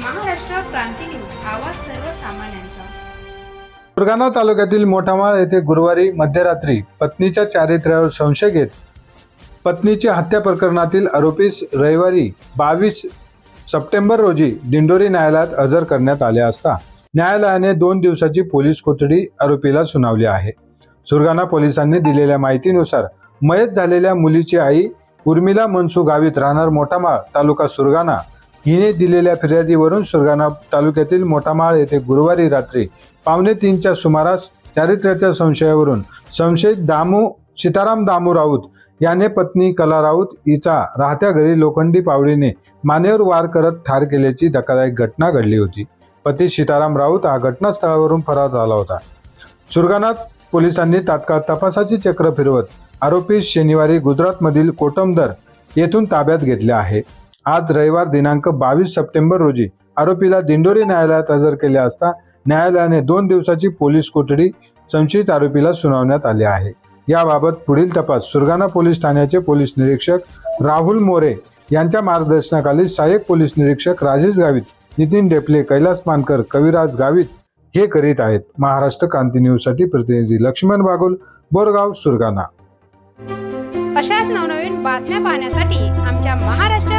क्रांती news आवाज सर्वसामान्यांचा. सुरगाणा तालुक्यातील मोठामाळ येथे गुरुवारी मध्यरात्री पत्नीच्या चारित्र्यावर संशय घेत पत्नीची हत्या प्रकरणातील आरोपीस रविवारी बावीस सप्टेंबर रोजी दिंडोरी न्यायालयात हजर करण्यात आले असता न्यायालयाने दोन दिवसाची पोलीस कोठडी आरोपीला सुनावली आहे. सुरगाणा पोलिसांनी दिलेल्या माहितीनुसार मयत झालेल्या मुलीची आई उर्मिला मनसू गावीत राहणार मोठामाळ तालुका सुरगाणा हिने दिलेल्या फिर्यादीवरून सुरगाणा तालुक्यातील मोठामाळ येथे गुरुवारी रात्री पावणे तीनच्या सुमारास चारित्र्याच्या संशयावरून संशयित दामू सीताराम दामू राऊत याने पत्नी कला राऊत हिचा राहत्या घरी लोखंडी पावडीने मानेवर वार करत ठार केल्याची धक्कादायक घटना घडली होती. पती सीताराम राऊत हा घटनास्थळावरून फरार झाला होता. सुरगाणात पोलिसांनी तात्काळ तपासाची चक्र फिरवत आरोपी शनिवारी गुजरातमधील कोटमदर येथून ताब्यात घेतले आहे. आज रविवार दिनांक बावीस सप्टेंबर रोजी आरोपीला दिंडोरी न्यायालयात हजर केले असता न्यायालयाने दोन दिवसाची पोलीस कोठडी संशयित आरोपीला सुनावण्यात आली आहे. याबाबत पुढील तपास सुरगाणा पोलीस ठाण्याचे पोलीस निरीक्षक राहुल मोरे यांच्या मार्गदर्शनाखाली सहाय्यक पोलीस निरीक्षक राजेश गावित नितीन डेपले कैलास मानकर कविराज गावित हे करीत आहेत. महाराष्ट्र क्रांती न्यूजसाठी प्रतिनिधी लक्ष्मण बागुल बोरगाव सुरगाणा. अशाच नवनवीन बातम्या पाहण्यासाठी आमच्या महाराष्ट्र